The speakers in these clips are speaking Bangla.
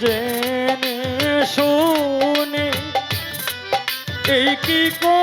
জেনে শুনে এই কি কো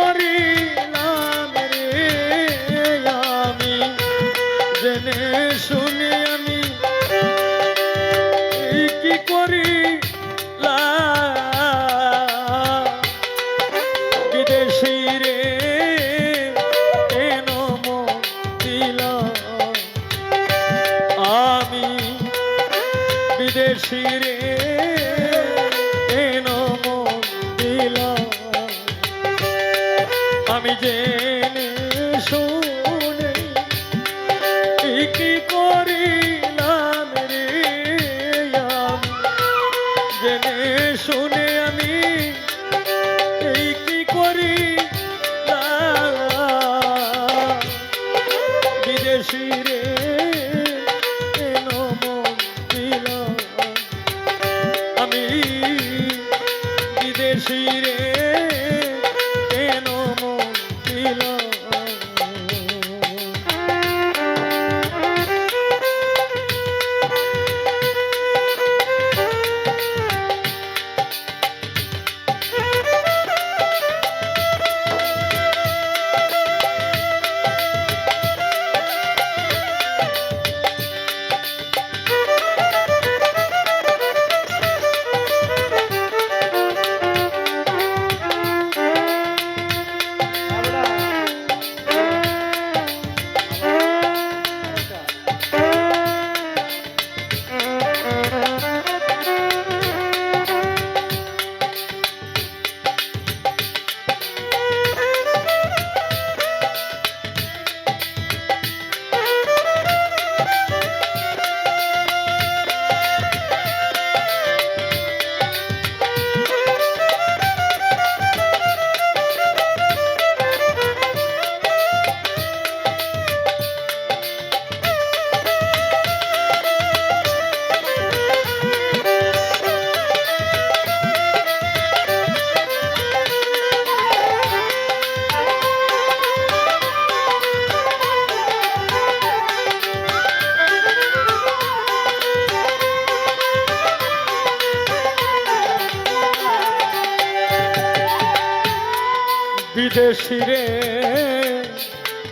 বিদেশি রে,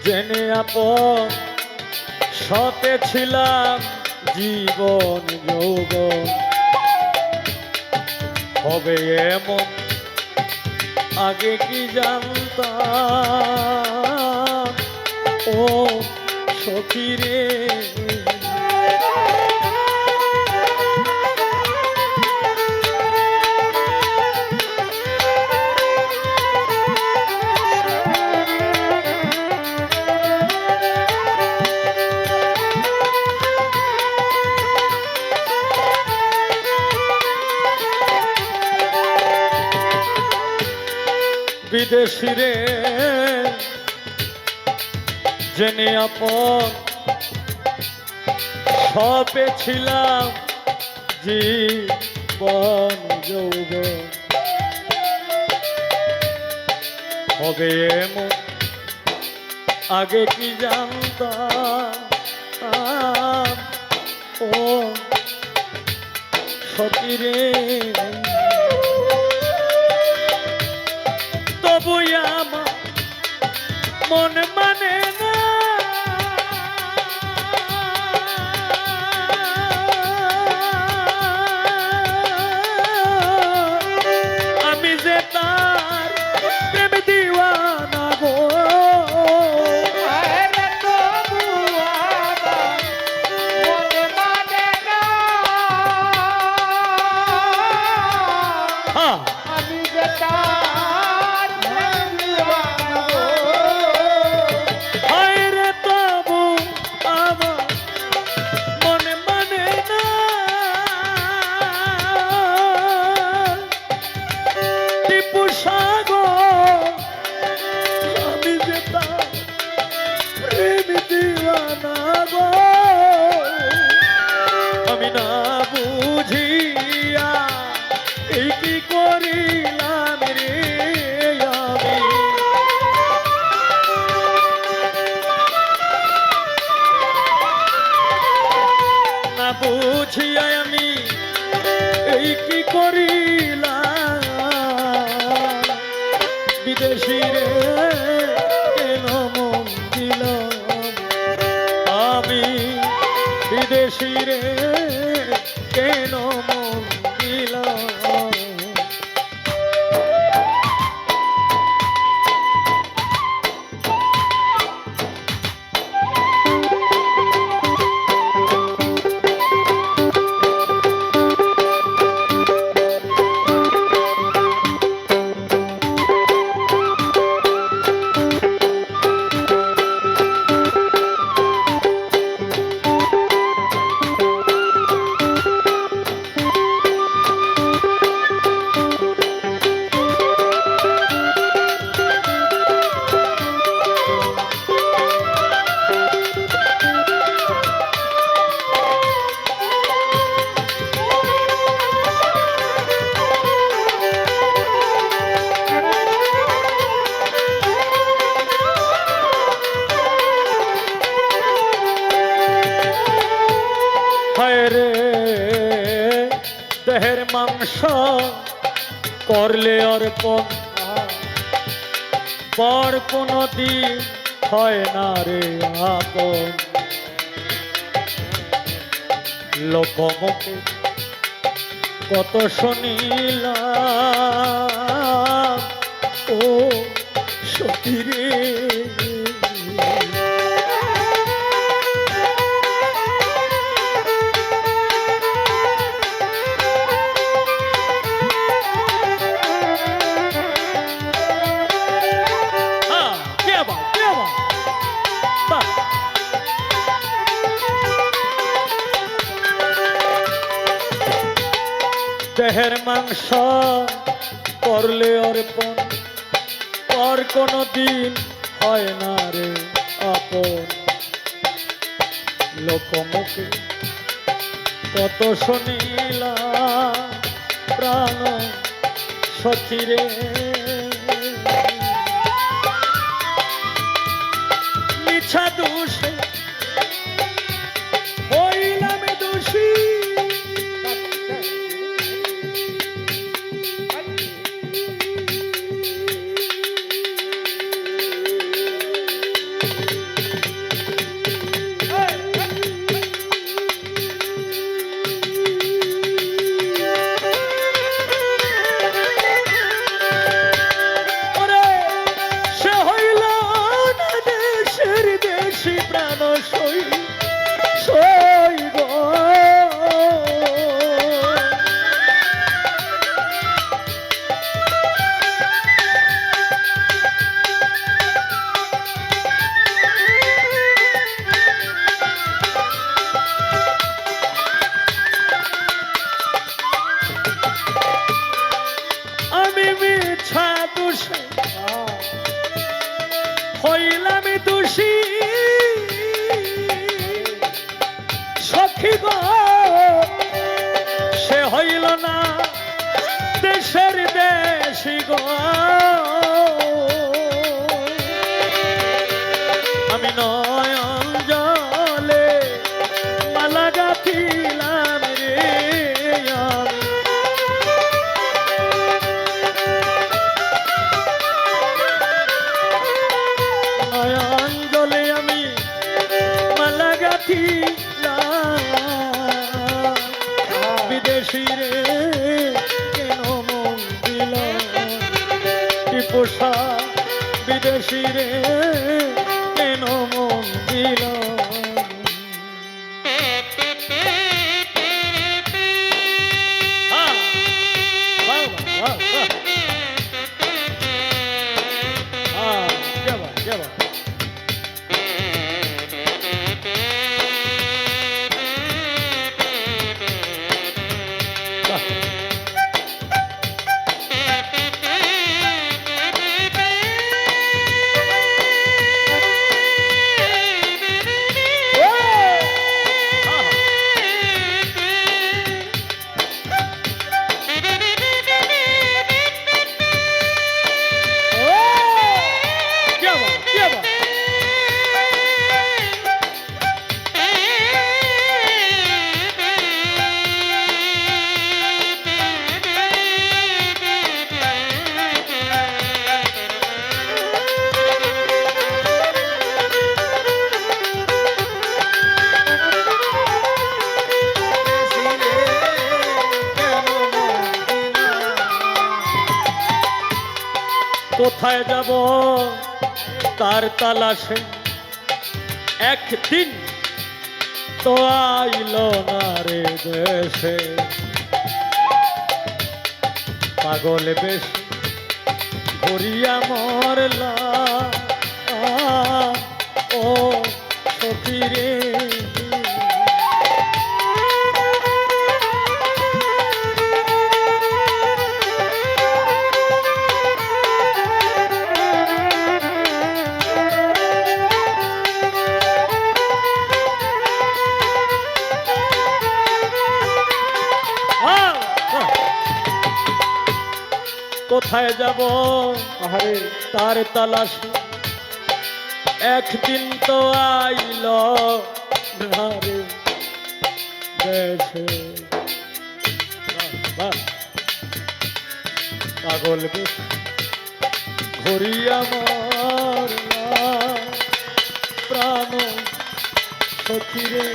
জেনে আপন, সতে ছিলাম জীবন যোগ হবে এমন, আগে কি জানতাম? ও সখী রে সবে ছিলাম জীবন যৌব হবে এমন, আগে কি জানতাম? ও সতীরে তবু আমার মন মা কেন মন দেহের মাংস করলে অর্পণ পর কোনো দিন হয় না রে আপন। লোকমুখে কত শুনিলাম, ও সতী দেহের মাংস করলে অর্পণ, পর কোনো দিন হয় না রে আপন। লোকমুখে কত শুনিলাম প্রাণ সচিরে। সই সই আমি মিছা দোষে হইলাম গো কোথায় যাব? তার তালাশে একদিন তো আইল না রে দেশে। পাগল বেশ ঘুরিয়া মরলা। ও কোথায় যাব? আহারে তার তালাশ। একদিন তো আইল। রে দেশে। পাগল বেশ। ঘুরিয়া মরলা প্রাণ সখিরে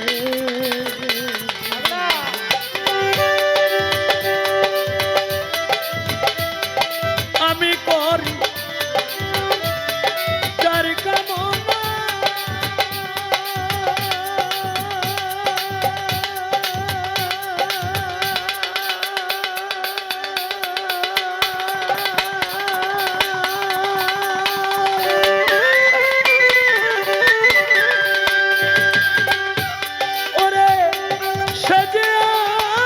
সজে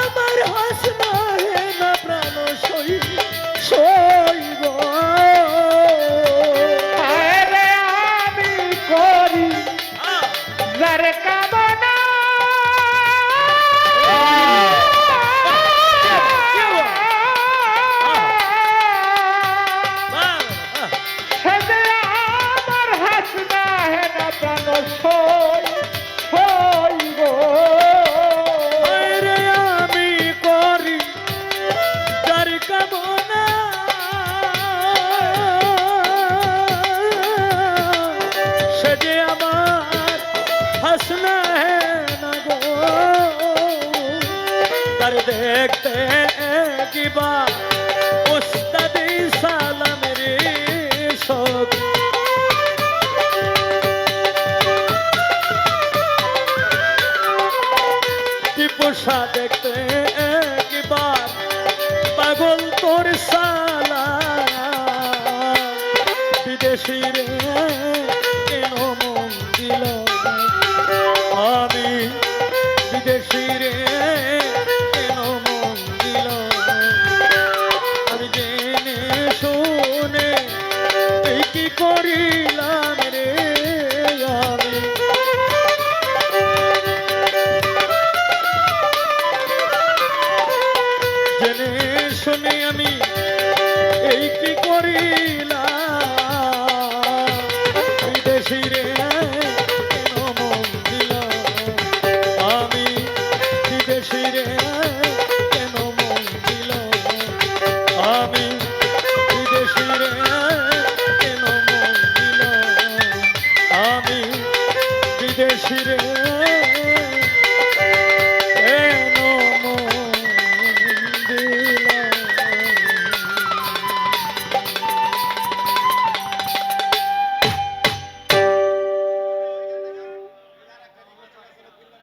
আমার হাসনা হে না প্রাণ সই সইব। আরে আমি করি যার কামনা। সেজে আমার হাসনা হে না প্রাণ সই tried to